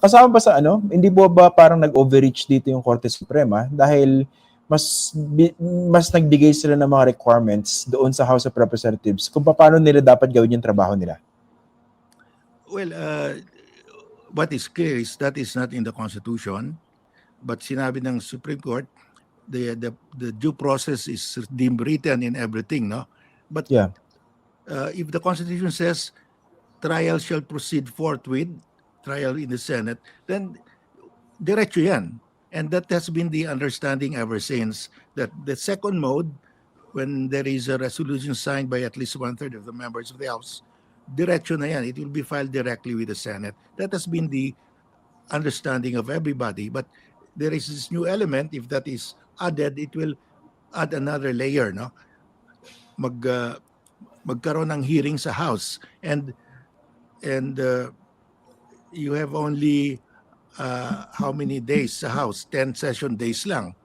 kasama ba sa ano, hindi po ba parang nag-overreach dito yung Korte Suprema dahil mas mas nagbigay sila ng mga requirements doon sa House of Representatives kung paano nila dapat gawin yung trabaho nila. Well, uh, what is clear is that is not in the Constitution, but sinabi ng Supreme Court, the the, the due process is deemed written in everything, no? But Yeah. uh, if the Constitution says trial shall proceed forthwith, trial in the Senate, then diretso yan. And that has been the understanding ever since that the second mode, when there is a resolution signed by at least one-third of the members of the House, diretso na yan. It will be filed directly with the Senate. That has been the understanding of everybody. But there is this new element. If that is added, it will add another layer, no? Mag, uh, magkaroon ng hearing sa House. And, and uh, you have only uh, how many days sa House? 10 session days lang.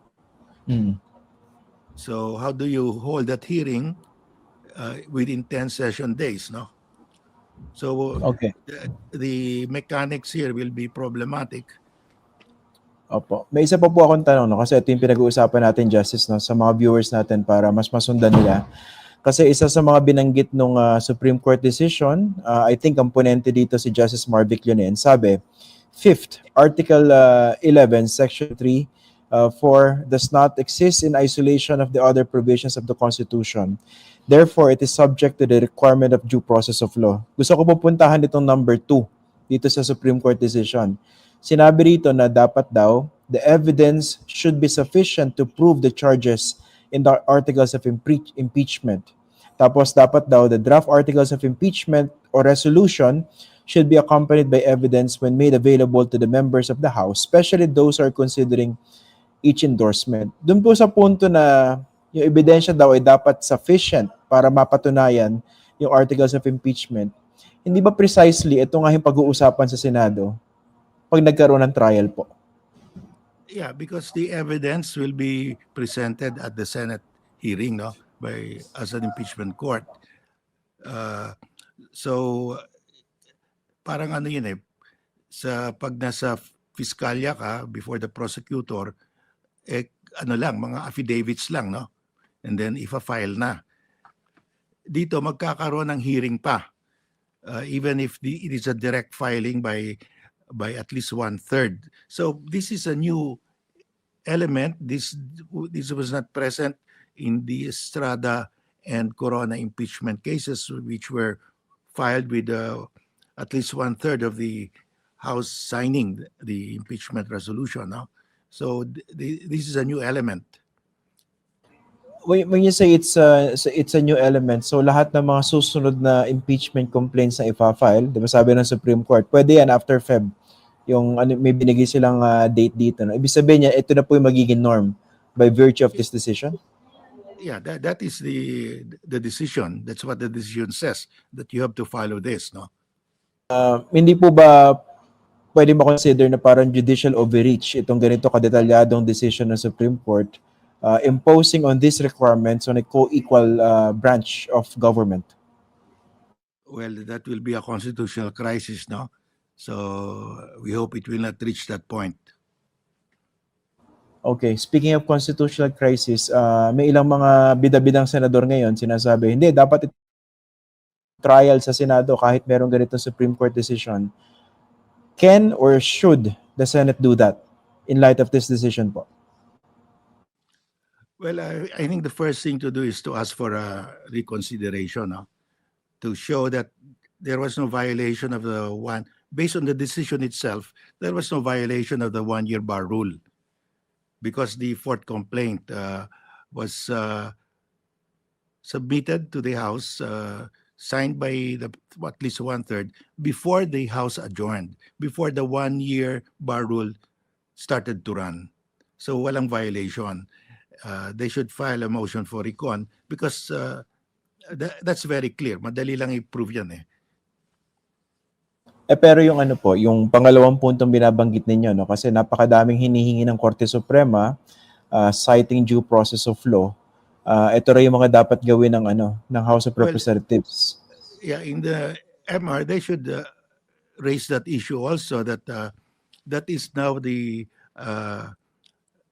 Mm. So how do you hold that hearing uh, within 10 session days, no? So Okay. the, the mechanics here will be problematic. Opo. May isa pa po akong tanong no kasi ito yung pinag-uusapan natin Justice no sa mga viewers natin para mas masundan nila. Kasi isa sa mga binanggit nung ah, Supreme Court decision, ah, I think ang dito si Justice Marvic Leonen, sabi, Fifth, Article ah, 11, Section 3, uh, 4 does not exist in isolation of the other provisions of the Constitution. Therefore, it is subject to the requirement of due process of law. Gusto ko pupuntahan itong number 2 dito sa Supreme Court decision. Sinabi rito na dapat daw, the evidence should be sufficient to prove the charges in the articles of impe- impeachment. Tapos dapat daw, the draft articles of impeachment or resolution should be accompanied by evidence when made available to the members of the House, especially those are considering each endorsement. Doon po sa punto na yung ebidensya daw ay dapat sufficient para mapatunayan yung articles of impeachment. Hindi ba precisely ito nga yung pag-uusapan sa Senado pag nagkaroon ng trial po? Yeah, because the evidence will be presented at the Senate hearing, no, by as an impeachment court. Uh, so parang ano yun eh, sa pag nasa fiskalya ka before the prosecutor, eh ano lang, mga affidavits lang, no? And then ifa-file na. Dito magkakaroon ng hearing pa. Uh, even if the, it is a direct filing by by at least one third. So this is a new element. This this was not present in the Estrada and Corona impeachment cases, which were filed with uh, at least one third of the House signing the impeachment resolution. No? So th- th- this is a new element. When, when you say it's a, it's a new element, so lahat ng mga susunod na impeachment complaints na ipa-file, di ba sabi ng Supreme Court, pwede yan after Feb. Yung ano, may binigay silang ah, date dito. No? Ibig sabihin niya, ito na po yung magiging norm by virtue of this decision? Yeah, that, that is the the decision. That's what the decision says that you have to follow this. No. Uh, hindi po ba pwede ma-consider na parang judicial overreach itong ganito kadetalyadong decision ng Supreme Court uh, imposing on these requirements on a co-equal uh, branch of government? Well, that will be a constitutional crisis, no? So we hope it will not reach that point. Okay, speaking of constitutional crisis, uh, may ilang mga bida-bidang senador ngayon sinasabi, hindi, dapat it- trial sa Senado kahit merong ganitong Supreme Court decision. Can or should the Senate do that in light of this decision po? Well, I, I think the first thing to do is to ask for a reconsideration, no? to show that there was no violation of the one, based on the decision itself, there was no violation of the one-year bar rule because the fourth complaint uh, was uh, submitted to the House, uh, signed by the at least one-third, before the House adjourned, before the one-year bar rule started to run. So walang violation. Uh, they should file a motion for recon because uh, tha- that's very clear. Madali lang i-prove yan eh. Eh pero yung ano po, yung pangalawang puntong binabanggit ninyo, no? kasi napakadaming hinihingi ng Korte Suprema uh, citing due process of law. Uh, ito rin yung mga dapat gawin ng ano ng House of Well, Representatives. Yeah, in the MR, they should uh, raise that issue also that uh, that is now the uh,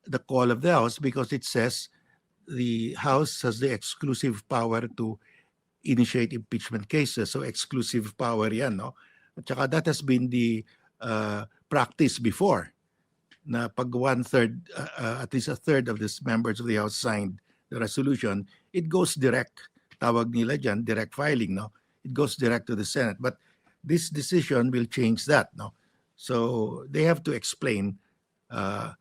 the call of the House because it says the House has the exclusive power to initiate impeachment cases. So exclusive power yan, no? At saka that has been the uh, practice before na pag one-third, uh, uh, at least a third of the members of the House signed the resolution, it goes direct. Tawag nila dyan, direct filing, no? It goes direct to the Senate. But this decision will change that, no? So they have to explain uh,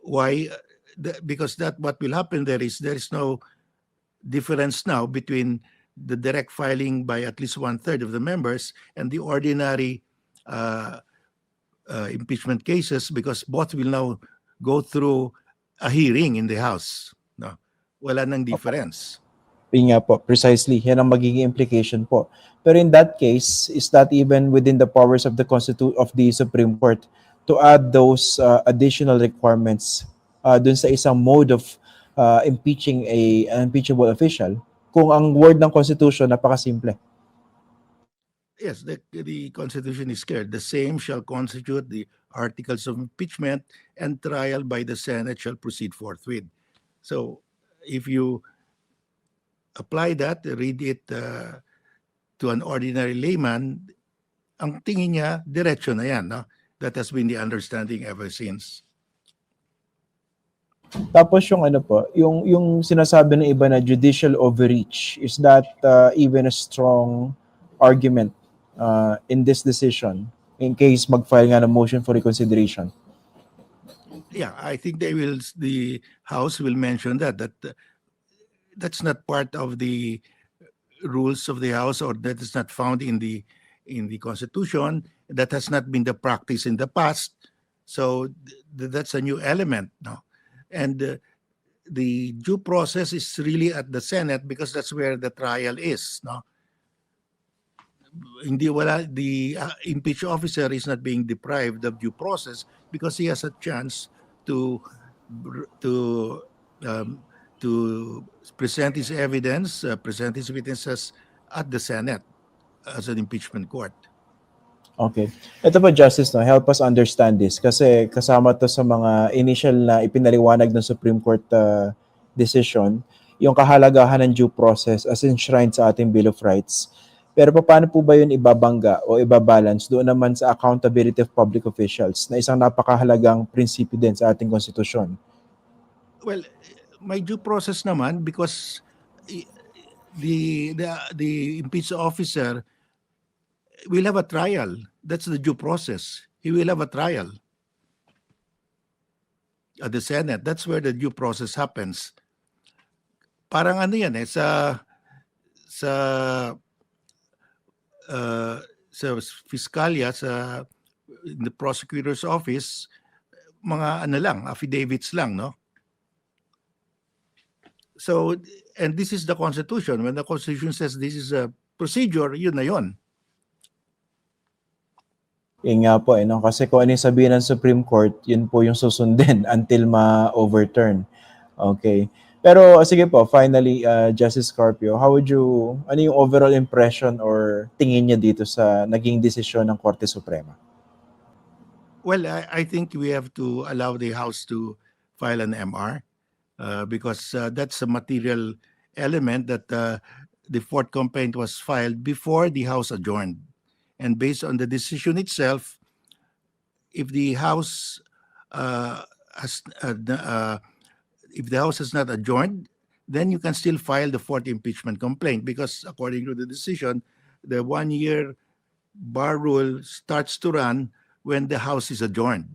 why, uh, because that what will happen there is there is no difference now between the direct filing by at least one third of the members and the ordinary uh, uh, impeachment cases because both will now go through a hearing in the House. No, wala nang difference. Yun nga po, precisely. Yan ang magiging implication po. Pero in that case, is that even within the powers of the Constitu- of the Supreme Court to add those uh, additional requirements uh, dun sa isang mode of uh, impeaching a an impeachable official kung ang word ng Constitution napakasimple. Yes, the, the Constitution is clear. The same shall constitute the articles of impeachment and trial by the Senate shall proceed forthwith. So if you apply that, read it uh, to an ordinary layman, ang tingin niya, diretso na yan. No? That has been the understanding ever since. Tapos yung ano po, yung yung sinasabi ng iba na judicial overreach, is that uh, even a strong argument uh, in this decision in case mag-file nga ng motion for reconsideration? Yeah, I think they will. The House will mention that that uh, that's not part of the rules of the House, or that is not found in the in the Constitution. That has not been the practice in the past. So th- that's a new element now, and uh, the due process is really at the Senate because that's where the trial is. No, hindi wala the uh, impeached officer is not being deprived of due process because he has a chance to to um, to present his evidence, uh, present his witnesses at the Senate as an impeachment court. Okay. Ito po, Justice, no, help us understand this kasi kasama to sa mga initial na ipinaliwanag ng Supreme Court uh, decision, yung kahalagahan ng due process as enshrined sa ating Bill of Rights. Pero paano po ba yun ibabangga o ibabalance doon naman sa accountability of public officials na isang napakahalagang prinsipyo din sa ating konstitusyon? Well, may due process naman because the the the impeached officer will have a trial. That's the due process. He will have a trial at the Senate. That's where the due process happens. Parang ano yan eh sa sa uh, sa fiskalya sa in the prosecutor's office mga ano lang affidavits lang no So, and this is the Constitution. When the Constitution says this is a procedure, yun na yun. Yun nga po, eh, no? kasi kung ano sabihin ng Supreme Court, yun po yung susundin until ma-overturn. Okay. Pero sige po, finally, uh, Justice Scorpio, how would you, ano yung overall impression or tingin niya dito sa naging desisyon ng Korte Suprema? Well, I, I think we have to allow the House to file an MR uh, because uh, that's a material element that uh, the fourth complaint was filed before the House adjourned. And based on the decision itself, if the House uh, has, uh, uh, if the House has not adjourned, then you can still file the fourth impeachment complaint because according to the decision, the one-year bar rule starts to run when the House is adjourned.